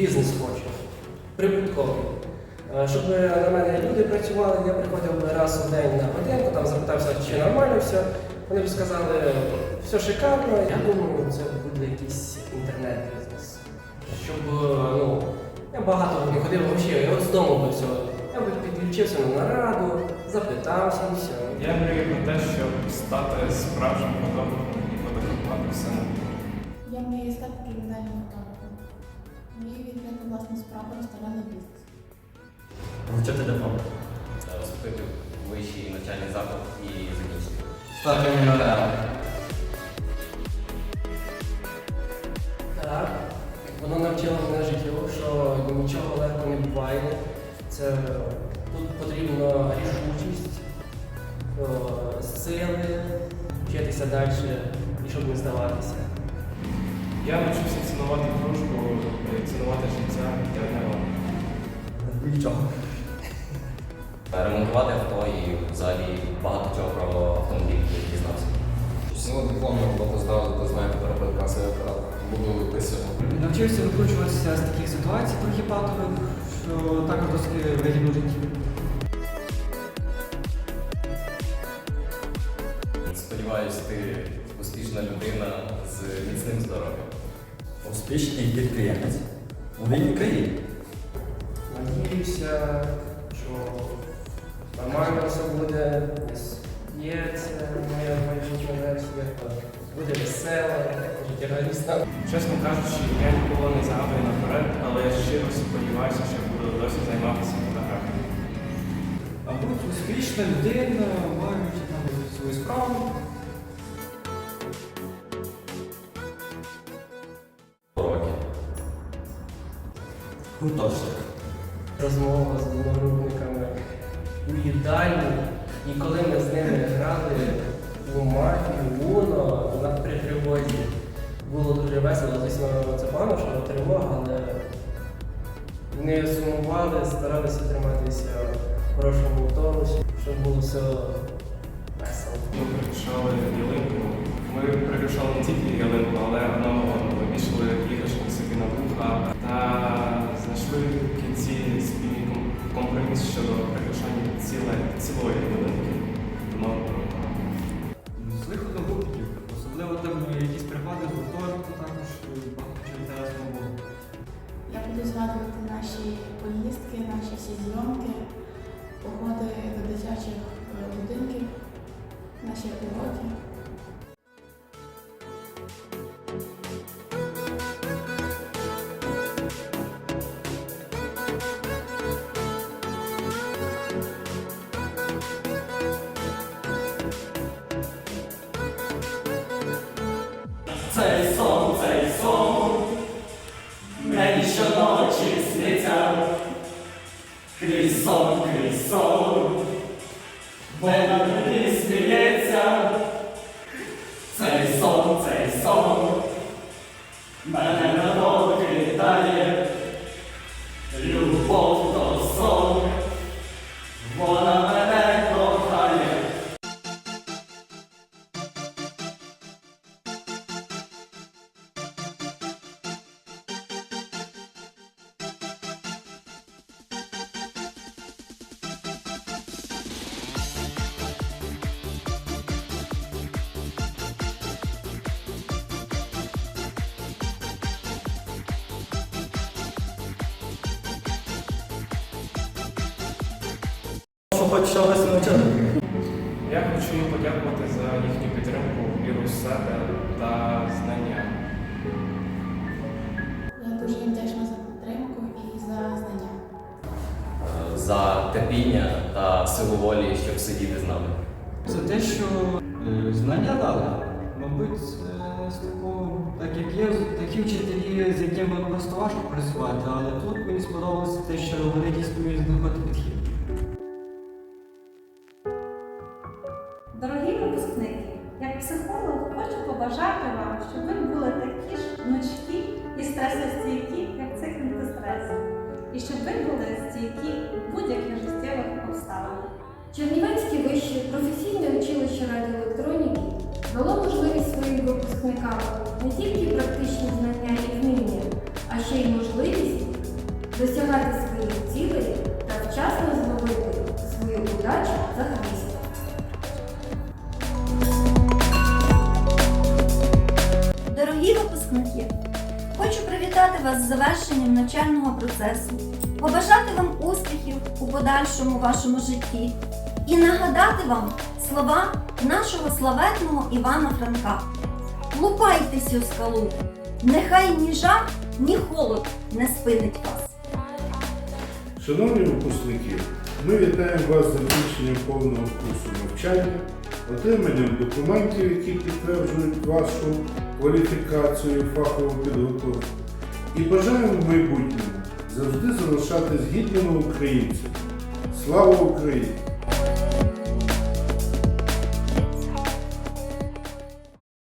бізнес хочу, прибутковий. Е, Щоб на мене люди працювали, я приходив раз у день на годинку, там запитався, чи нормально все. Вони б сказали, все шикарно. Я думаю, це буде якийсь інтернет-бізнес. Щоб е, ну, я багато не ходив взагалі, я от з дому би все. Я би підключився на нараду, запитався і все. Я мрію про те, щоб стати справжнім фотографом і фотографувати все Я мрію стати кримінальним фотографом. Мрію відкрити власну справу ресторанний бізнес. Вивчати диплом. Вступити в вищий навчальний заклад і закінчити. Стати мільйонером. Так, воно навчило мене життю, що нічого легко не буває. Це тут потрібна рішучість, сили, вчитися далі і щоб не здаватися. Я навчився Нічого. Ремонтувати авто і взагалі багато чого про автомобіль дізнався. Ну, дипломну роботу здав, то знаю перепитка, це буду писати. Навчився викручуватися з таких ситуацій трохи патових, що також досить вигідно житті. Сподіваюсь, ти успішна людина з міцним здоров'ям. Успішний підприємець. У вільній країні. Надіюся, що нормально все буде, є це моя майбутня версія, буде весела, життя радісна. Чесно кажучи, я ніколи не загадую наперед, але я щиро сподіваюся, що буду досі займатися фотографією. Мабуть, успішна людина, маючи там свою справу. Уроки. Гуртожиток. Розмова з одногрупниками у їдальні. І коли ми з ними грали у мафію, уно на при тривозі, було дуже весело. Звісно, це погано, що тривога, але не сумували, старалися триматися в хорошому тонусі, щоб було все весело. Ми прикрашали ялинку. Ми прикрашали не тільки ялинку, але одного. Вішали компроміс щодо прикрашання цілої ялинки. Одного. З виходу гуртів, особливо там якісь пригоди з гуртожитку, також е, багато чого інтересного було. Я буду згадувати наші поїздки, наші всі зйомки, походи до дитячих е, будинків, наші уроки. Крісон, крізь сон, вона мені сміється, цей сон, цей сон, мене хоч чогось навчити. Я хочу їм подякувати за їхню підтримку, віру в себе та знання. Я дуже їм вдячна за підтримку і за знання. За терпіння та силу волі, щоб сидіти з нами. За те, що е, знання дали. Мабуть, е, з такого, так як є такі вчителі, з якими просто важко працювати, але тут мені сподобалося те, що вони дійсно знаходити підхід. Дорогі випускники, як психолог хочу побажати вам, щоб ви були такі ж гнучкі і стресостійкі, як цих антистрес. І щоб ви були стійкі в будь-яких життєвих обставинах. Чернівецьке вище професійне училище радіоелектроніки дало можливість своїм випускникам не тільки практичні знання і вміння, випускники! Хочу привітати вас з завершенням навчального процесу, побажати вам успіхів у подальшому вашому житті і нагадати вам слова нашого славетного Івана Франка. Лупайтесь у скалу, нехай ні жар, ні холод не спинить вас. Шановні випускники, ми вітаємо вас з закінченням повного курсу навчання, отриманням документів, які підтверджують вашу кваліфікацію фахову підготовку. І бажаємо в майбутньому завжди залишатись гідними українцями. Слава Україні!